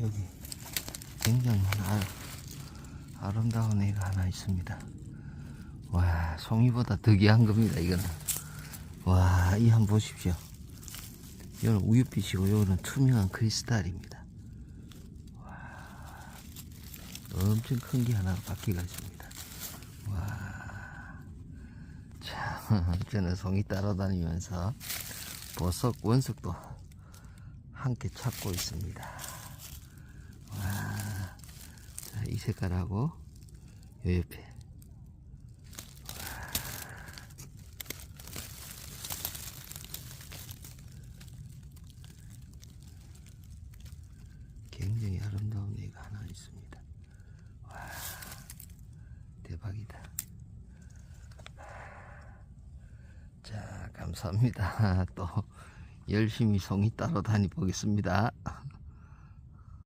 여기 굉장히 아, 아름다운 애가 하나 있습니다. 와, 송이보다 더 귀한 겁니다, 이거는. 와, 이한 보십시오. 이거는 우유빛이고, 이거는 투명한 크리스탈입니다. 와, 엄청 큰 게 하나 바퀴가 있습니다. 와, 참, 저는 송이 따라다니면서 보석, 원석도 함께 찾고 있습니다. 와, 자, 이 색깔하고 요 옆에. 굉장히 아름다운 애가 하나 있습니다. 와, 대박이다. 자, 감사합니다. 또 열심히 송이 따러 다니 보겠습니다.